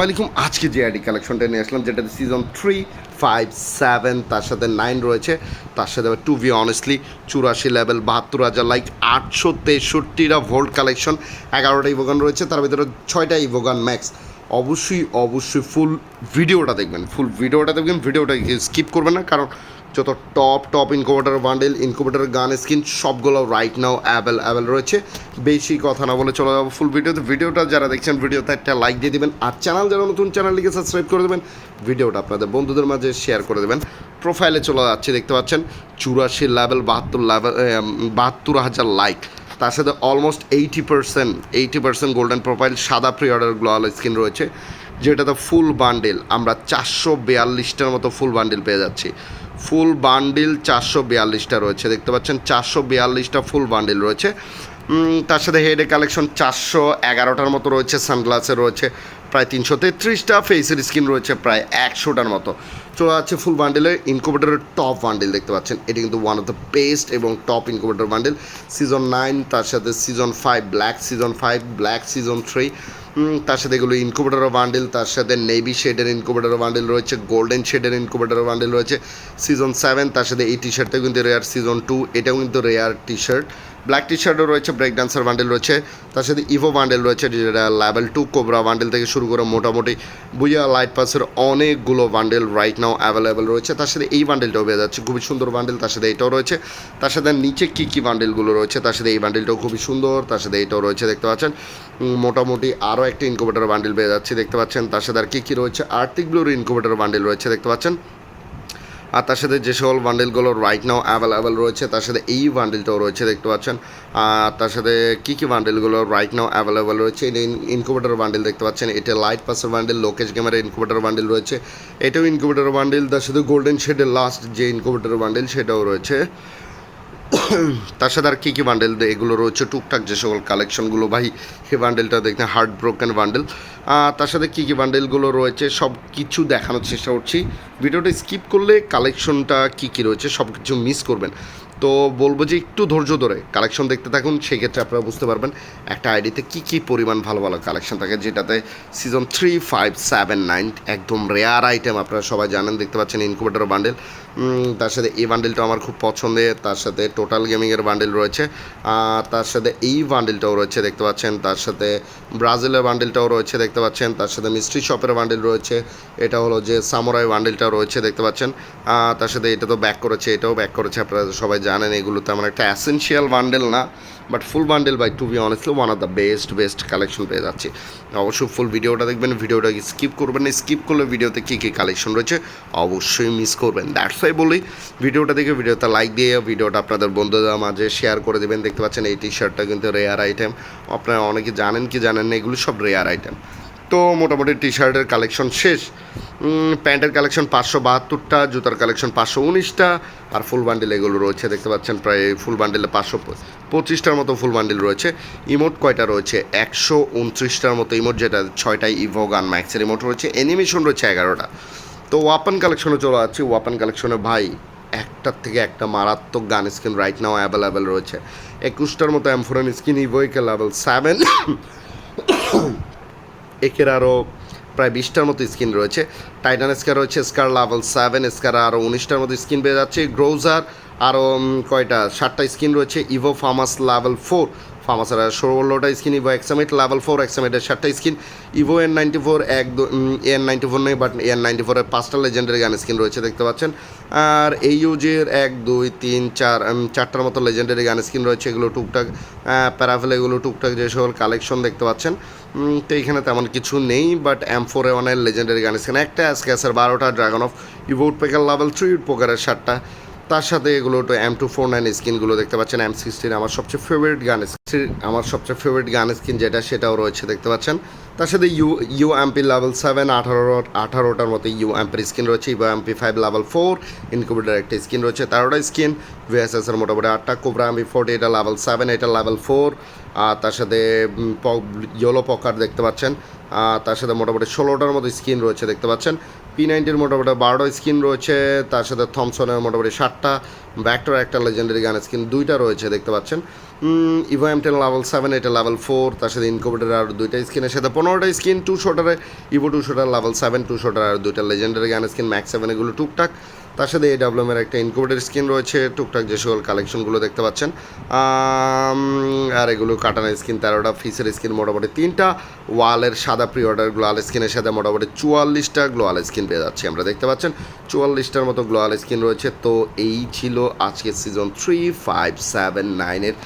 ওয়ালাইকুম, আজকে যে আইডি কালেকশনটা নিয়ে আসলাম, যেটাতে সিজন থ্রি ফাইভ সেভেন তার সাথে নাইন রয়েছে। তার সাথে টু বি অনেস্টলি চুরাশি লেভেল বাহাত্তর হাজার লাইক আটশো তেষট্টিটা ভোল্ট কালেকশন এগারোটা ইভোগান রয়েছে, তার ভিতরে ছয়টা ইভোগান ম্যাক্স অবশ্যই অবশ্যই ফুল ভিডিওটা দেখবেন ফুল ভিডিওটা দেখবেন ভিডিওটা স্কিপ করবেন না, কারণ যত top top incubator bundle incubator gun skin সবগুলো রাইট নাও অ্যাভেল অ্যাভেল রয়েছে। বেশি কথা না বলে চলে যাব ফুল ভিডিওতে ভিডিওটা যারা দেখছেন ভিডিওতে একটা লাইক দিয়ে দিবেন। আর চ্যানেল যারা নতুন চ্যানেলটিকে সাবস্ক্রাইব করে দেবেন। ভিডিওটা আপনাদের বন্ধুদের মাঝে শেয়ার করে দেবেন। প্রোফাইলে চলে যাচ্ছে, দেখতে পাচ্ছেন? চুরাশি লেভেল বাহাত্তর লেভেল বাহাত্তর হাজার লাইক তার সাথে almost eighty percent eighty percent golden profile সাদা প্রি অর্ডার গ্লোয়াল স্কিন রয়েছে। যেটাতে ফুল বান্ডেল আমরা চারশো বিয়াল্লিশটার মতো ফুল বান্ডেল পেয়ে যাচ্ছি। ফুল বান্ডিল চারশো বিয়াল্লিশটা রয়েছে। দেখতে পাচ্ছেন চারশো বিয়াল্লিশটা ফুল বান্ডিল রয়েছে। তার সাথে হেডে কালেকশন চারশো এগারোটার মতো রয়েছে সানগ্লাসে রয়েছে প্রায় তিনশো তেত্রিশটা ফেসের স্কিন রয়েছে প্রায় একশোটার মতো। চলে যাচ্ছে ফুল বান্ডেলের ইনকুবেটরের টপ বান্ডেল, দেখতে পাচ্ছেন। এটি কিন্তু ওয়ান অফ দ্য বেস্ট এবং top incubator bundle. Season nine তার সাথে season five black season five black season three তার সাথে এগুলো ইনকুবেটারও বান্ডেল তার সাথে নেভি শেডের ইনকুবেটারও বান্ডেল রয়েছে গোল্ডেন শেডের ইনকুবেটারও বান্ডেল রয়েছে। সিজন সেভেন তার সাথে এই টি শার্টটা কিন্তু রেয়ার সিজন টু এটাও কিন্তু rare T shirt black T শার্টও রয়েছে ব্রেক ডান্সার বান্ডেল রয়েছে, তার সাথে ইভো বান্ডেল রয়েছে, যেটা লেভেল টু কোবরা বান্ডেল থেকে শুরু করে মোটামুটি বুইয়া লাইট পাসের অনেকগুলো বান্ডেল রাইট নাও অ্যাভেলেবেল রয়েছে। তার সাথে এই বান্ডেলটাও পেয়ে যাচ্ছে, খুবই সুন্দর বান্ডেল তার সাথে এটাও রয়েছে। তার সাথে নিচে কী কী বান্ডেলগুলো রয়েছে, তার সাথে এই বান্ডেলটাও খুবই সুন্দর, তার সাথে এটাও রয়েছে, দেখতে পাচ্ছেন? মোটামুটি আরও একটা ইনকুবেটার বান্ডেল পেয়ে যাচ্ছে, দেখতে পাচ্ছেন? তার সাথে আর কী কী রয়েছে? আর্থিক ব্লুর ইনকুবেটার বান্ডেল রয়েছে, দেখতে পাচ্ছেন? আর তার সাথে যে সকল বান্ডেলগুলো রাইট নাও অ্যাভেলেবেল রয়েছে, তার সাথে এই বান্ডেলটাও রয়েছে, দেখতে পাচ্ছেন। আর তার সাথে কী কী বান্ডেলগুলো রাইট নাও অ্যাভেলেবেল রয়েছে? এটা ইনকুবেটার বান্ডেল দেখতে পাচ্ছেন, এটা লাইট পাসের বান্ডেল লোকেশ গেমের ইনকুবেটার বান্ডেল রয়েছে। এটাও ইনকুবেটার বান্ডেল তার সাথে গোল্ডেন শেডের লাস্ট যে ইনকুবেটার বান্ডেল সেটাও রয়েছে। তার সাথে আর কী কী বান্ডেল এগুলো রয়েছে? টুকটাক যে সকল কালেকশনগুলো ভাই সেই বান্ডেলটা দেখতে হার্ট ব্রোকেন বান্ডেল তার সাথে কী কী বান্ডেলগুলো রয়েছে, সব কিছু দেখানোর চেষ্টা করছি। ভিডিওটা স্কিপ করলে কালেকশনটা কী কী রয়েছে, সব কিছু মিস করবেন। তো বলব যে একটু ধৈর্য ধরে কালেকশন দেখতে থাকুন, সেক্ষেত্রে আপনারা বুঝতে পারবেন একটা আইডিতে কী কী পরিমাণ ভালো ভালো কালেকশন থাকে, যেটাতে season three five seven nine একদম রেয়ার আইটেম আপনারা সবাই জানেন, দেখতে পাচ্ছেন ইনকুবেটর বান্ডেল তার সাথে এই বান্ডেলটা আমার খুব পছন্দের, তার সাথে টোটাল গেমিংয়ের বান্ডেল রয়েছে। তার সাথে এই বান্ডেলটাও রয়েছে, দেখতে পাচ্ছেন। তার সাথে ব্রাজিলের বান্ডেলটাও রয়েছে, দেখতে পাচ্ছেন, তার সাথে মিস্ট্রি শপের বান্ডেল রয়েছে। এটা হলো যে সামোরাই বান্ডেলটাও রয়েছে, দেখতে পাচ্ছেন। তার সাথে এটা তো ব্যাক করেছে, এটাও ব্যাক করেছে, আপনারা সবাই জানেন, এগুলো তেমন একটা অ্যাসেনশিয়াল বান্ডেল না। But full bundle by to be honestly one of the best best collection পেয়ে যাচ্ছি। অবশ্যই ফুল ভিডিওটা দেখবেন ভিডিওটা স্কিপ করবেন না স্কিপ করলে ভিডিওতে কী কী কালেকশন রয়েছে, অবশ্যই মিস করবেন। দ্যাটস ওয়াই বলি ভিডিওটা দেখে ভিডিওতে লাইক দিয়ে ভিডিওটা আপনাদের বন্ধুদের মাঝে শেয়ার করে দেবেন। দেখতে পাচ্ছেন, এই টি শার্টটা কিন্তু রেয়ার আইটেম আপনারা অনেকে জানেন কি জানেন না, এগুলো সব রেয়ার আইটেম তো মোটামুটি টি শার্টের কালেকশন শেষ প্যান্টের কালেকশন পাঁচশো বাহাত্তরটা, জুতার কালেকশন পাঁচশো উনিশটা, আর ফুল বান্ডিল এগুলো রয়েছে। দেখতে পাচ্ছেন প্রায় ফুল বান্ডিলে পাঁচশো পঁচিশটার মতো ফুল বান্ডিল রয়েছে। ইমোট কয়টা রয়েছে? একশো উনত্রিশটার মতো ইমোট যেটা ছয়টায় ইভো গান ম্যাক্সের ইমোট রয়েছে। অ্যানিমেশন রয়েছে এগারোটা। তো ওয়াপন কালেকশনে চলে যাচ্ছি। ওয়াপন কালেকশনে ভাই, একটার থেকে একটা মারাত্মক গান স্কিন রাইট নাও অ্যাভেলেবেল রয়েছে। একুশটার মতো অ্যামফোরেন স্কিন ইভোইকে লেভেল সেভেন একের আরও প্রায় বিশটার মতো স্কিন রয়েছে। টাইটান স্কার রয়েছে স্কার লাভেল সেভেন স্কার আরও উনিশটার মতো স্কিন পেয়ে যাচ্ছে। গ্রোজার আরও কয়টা? সাতটা স্কিন রয়েছে। ইভো ফার্মাস লাভেল ফোর ফার্মাসের ষোলোটা স্কিন, ইভো এক্সামিট, লেভেল ফোর এক্সামিটের সাতটা skin. Evo N ninety four এক এন নাইনটি ফোর নেই বাট এন নাইনটি ফোরের পাঁচটা লেজেন্ডারি গান স্কিন রয়েছে, দেখতে পাচ্ছেন। আর এই ইউজের এক, দুই, তিন, চার চারটার মতো লেজেন্ডারি গান স্কিন রয়েছে, এগুলো টুকটাক প্যারাফেল এগুলো টুকটাক যে সকল কালেকশন দেখতে পাচ্ছেন। তো এখানে তেমন কিছু নেই বাট এম ফোর ওয়ানের লেজেন্ডারি গান স্কিন। একটা অ্যাসক্যাসের বারোটা ড্রাগন অফ ইভোট পেকার লেভেল থ্রি পোকারের সাতটা। তার সাথে এগুলো তো এম টু ফোর নাইন স্কিনগুলো দেখতে পাচ্ছেন এম সিক্সটিন আমার সবচেয়ে ফেভারিট গান আমার সবচেয়ে ফেভারিট গান স্কিন যেটা সেটাও রয়েছে, দেখতে পাচ্ছেন। তার সাথে U U MP level seven আঠারো আঠারোটার মতো ইউ এমপির স্কিন রয়েছে U MP five level four incubator একটা স্কিন রয়েছে, তেরোটা স্কিন ভিএসএস এর মোটামুটি আটটা কোবরা এমপি ফোর্টি এটা লেভেল সেভেন এটা লেভেল ফোর আর তার সাথে ইয়েলো পকার দেখতে পাচ্ছেন, আর তার সাথে মোটামুটি ষোলোটার মতো স্কিন রয়েছে, দেখতে পাচ্ছেন। পি নাইনটির মোটামুটি বারোটা স্কিন রয়েছে, তার সাথে থমসনের মোটামুটি ষাটটা ব্যাক্টর একটা লেজেন্ডারি গান স্কিন দুইটা রয়েছে, দেখতে পাচ্ছেন। Evo M ten level seven এটা লেভেল ফোর তার সাথে ইনকোভেটার আর দুইটা স্কিনের সাথে পনেরোটা skin two শোটারে evo two shooter level seven two shooter আর দুইটা legendary gun skin max seven এগুলো টুকটাক। তার সাথে এই ডাব্লুএমের একটা ইনকোভেটার স্কিন রয়েছে, টুকটাক যে সকল কালেকশনগুলো দেখতে পাচ্ছেন। আর এগুলো কাটানো স্কিন তেরোটা ফিসের স্কিন মোটামুটি তিনটা। ওয়ালের সাদা প্রি অর্ডার গ্লোয়াল স্কিনের সাথে মোটামুটি চুয়াল্লিশটা গ্লোয়াল স্কিন পেয়ে যাচ্ছি আমরা, দেখতে পাচ্ছেন? চুয়াল্লিশটার মতো গ্লোয়াল স্কিন রয়েছে। তো এই ছিল আজকের সিজন থ্রি ফাইভ সেভেন নাইনের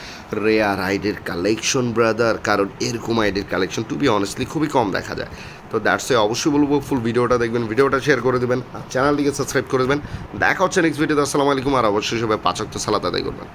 রেয়ার আইডের কালেকশন ব্রাদার কারণ এরকম আইডের কালেকশন টু বি অনেস্টলি খুবই কম দেখা যায়। তো দ্যাটস অবশ্যই বলব ফুল ভিডিওটা দেখবেন, ভিডিওটা শেয়ার করে দেবেন, আর চ্যানেলটিকে সাবস্ক্রাইব করে দেবেন। দেখা হচ্ছে নেক্সট ভিডিওতে আসসালামু আলাইকুম আর অবশ্যই সবাই পাচক তো সালাদ আদায় করবেন।